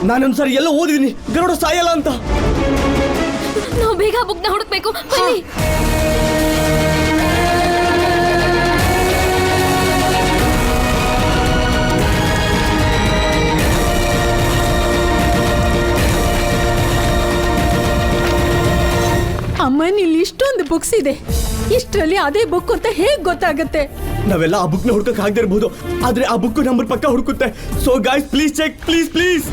ನಾನು ನಾನೊಂದ್ಸರಿ ಎಲ್ಲ ಓದಿದೀನಿ. ಗರುಡ ಸಾಯಲ್ಲ ಅಂತ. ನಾವು ಬೇಗ ಬುಕ್ನ ಹುಡುಕ್ಬೇಕು. ಬನ್ನಿ. ಅಮ್ಮನಲ್ಲಿ ಇಷ್ಟೊಂದು ಬುಕ್ಸ್ ಇದೆ. ಇಷ್ಟರಲ್ಲಿ ಅದೇ ಬುಕ್ ಅಂತ ಹೇಗ್ ಗೊತ್ತಾಗುತ್ತೆ? ನಾವೆಲ್ಲ ಆ ಬುಕ್ನ ಹುಡ್ಕಕ್ ಆಗದೆ ಇರ್ಬೋದು. ಆದ್ರೆ ಆ ಬುಕ್ ನಂಬರ್ ಪಕ್ಕ ಹುಡುಕುತ್ತೆ. So guys please check please please